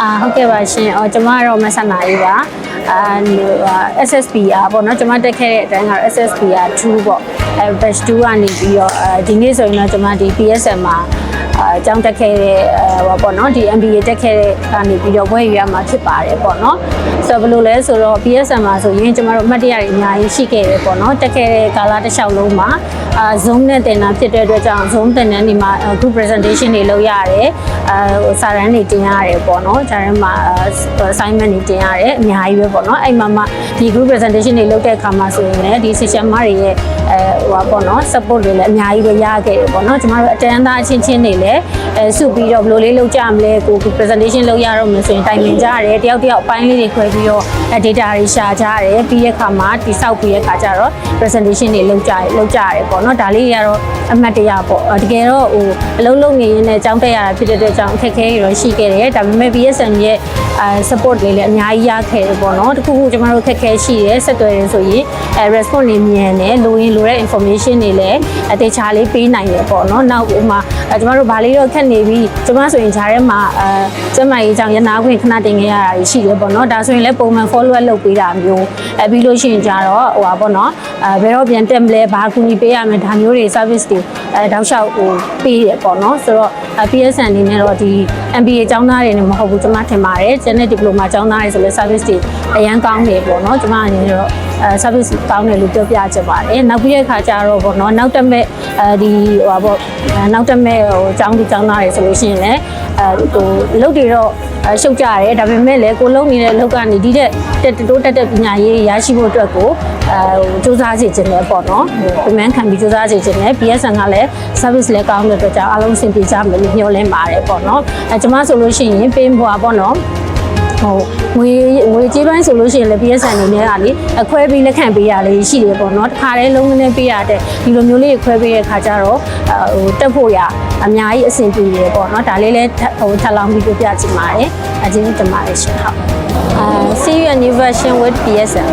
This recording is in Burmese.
အာဟုတ်ကဲ့ပါရှင်။အော်ကျွန်မကတော့မဆန္ဒရေးပါ။အာဟို SSP อ่ะပေါ့နော်ကျွန်မတက်ခဲ့တဲ့အတိုင်းကတော့ SSP อ่ะ2ပေါ့။အဲ batch 2ကနေပြီးတော့အဲဒီနေ့ဆိုရင်တော့ကျွန်မဒီ PSM မှာ အာအကြောင်းတက်ခဲ့တဲ့ဟိုပေါ့နော်ဒီ MBA တက်ခဲ့တဲ့ကနေပြီးတော့ဘွဲ့ရရမှာဖြစ်ပါတယ်ပေါ့နော်။ဆိုတော့ဘယ်လိုလဲဆိုတော့ PSM မှာဆိုရင်ကျွန်မတို့အမှတ်တရတွေအများကြီးရှိခဲ့တယ်ပေါ့နော်။တက်ခဲ့တဲ့ကာလတစ်လျှောက်လုံးမှာအာ Zoom နဲ့တင်တာဖြစ်တဲ့အတွက်ကြောင့် Zoom တင်တဲ့နေမှာ group presentation တွေလုပ်ရတယ်။အဲဟိုစာရန်တွေတင်ရတယ်ပေါ့နော်။ဂျာထဲမှာ assignment တွေတင်ရတယ်အများကြီးပဲပေါ့နော်။အဲ့မှာမှဒီ group presentation တွေလုပ်တဲ့အခါမှာဆိုရင်လည်းဒီ session မတွေရဲ့အဲဟိုပါပေါ့နော် support တွေလည်းအများကြီးပဲရခဲ့တယ်ပေါ့နော်။ကျမတို့အတန်းသားအချင်းချင်းတွေလည်းအဲစုပြီးတော့ဘယ်လိုလေးလုပ်ကြမလဲကို presentation လုပ်ရတော့မယ်ဆိုရင်တိုင်ပင်ကြရတယ်။တယောက်တစ်ယောက်အပိုင်းလေးတွေခွဲပြီးတော့ data တွေရှာကြရတယ်။ပြီးတဲ့အခါမှာတိစောက်ပြီးတဲ့အခါကျတော့ presentation တွေလုပ်ကြရလုပ်ကြရတယ်ပေါ့နော်။ဒါလေးတွေကတော့အမှတ်တရပေါ့။တကယ်တော့ဟိုအလုံးလုံးနေရင်းနဲ့အကြောင်းတက်ရတာဖြစ်တဲ့အတွက်ကြောင့်အခက်အခဲတွေတော့ရှိခဲ့တယ်။ဒါပေမဲ့ BSN ရဲ့အဲ support လေးလည်းအများကြီးရခဲ့တယ်ပေါ့နော်။တခုခုကျမတို့အခက်အခဲရှိတယ်ဆက်သွယ်ရင်ဆိုရင်အဲ response တွေမြန်တယ်လိုရင်လိုတဲ့ information တွေလည်းအသေးချာလေးပေးနိုင်တယ်ပေါ့နော်။နောက်ဥမာအဲကျမတို့ဗာလေးတော့ခက်နေပြီကျမဆိုရင်ဂျားထဲမှာအဲကျမကြီးကြောင့်ရနာခွင့်ခဏတင်ခဲ့ရတာရှိတယ်ပေါ့နော်။ဒါဆိုရင်လည်းပုံမှန် follow up လုပ်ပေးတာမျိုးအဲပြီးလို့ရှိရင်ကြတော့ဟိုပါပေါ့နော်။အဲဘယ်တော့ပြန်တက်မလဲဘာကူညီပေးရမလဲဒါမျိုးတွေ service တွေအဲတောက်လျှောက်ဟိုပေးရပေါ့နော်။ဆိုတော့ PSN အနေနဲ့တော့ဒီ MBA ကျောင်းသားတွေနဲ့မဟုတ်ဘူးကျွန်မထင်ပါတယ်။ Genetic Diploma ကျောင်းသားတွေဆိုလဲ service တွေအရန်ကောင်းတယ်ပေါ့နော်။ကျွန်မအနေနဲ့တော့ အဲ service ကောင်းတယ်လို့ပြောပြချင်ပါတယ်။နောက်ပြီးတဲ့အခါကျတော့ပေါ့နော်နောက်တက်မဲ့အဲဒီဟိုပါပေါ့နောက်တက်မဲ့ဟိုကျောင်းသူကျောင်းသားတွေဆိုလို့ရှိရင်လည်းအဲဟိုအလုပ်တွေတော့ရှုပ်ကြရတယ်ဒါပေမဲ့လည်းကိုလုံးနေတဲ့အလုပ်ကနေဒီတဲ့တက်တိုးတက်တဲ့ပညာရေးရရှိဖို့အတွက်ကိုအဲဟိုစူးစမ်းစီခြင်းလည်းပေါ့နော်ဟိုပြန်ခံပြီးစူးစမ်းစီခြင်းလည်း BSN ကလည်း service လည်းကောင်းတဲ့အတွက်ကြောင့်အားလုံးအဆင်ပြေကြမယ်လို့ညွှန်လင်းပါတယ်ပေါ့နော်အဲကျွန်မဆိုလို့ရှိရင်ပေးဘွားပေါ့နော် ဟိုငွေငွေကြေးပိုင်းဆိုလို့ရှိရင်လည်း PSN အနေနဲ့ကလေအခွဲပြီးလက်ခံပေးရလေးရှိတယ်ပေါ့နော်တစ်ခါတည်းလုံးဝနဲ့ပေးရတဲ့ဒီလိုမျိုးလေးခွဲပေးတဲ့ခါကျတော့ဟိုတက်ဖို့ရအများကြီးအဆင်ပြေတယ်ပေါ့နော်ဒါလေးလည်းဟိုထပ်လောင်းပြီးပြပြချင်ပါတယ်အချင်းတင်ပါတယ်ရှင်ဟုတ်အာ see you a new version with PSN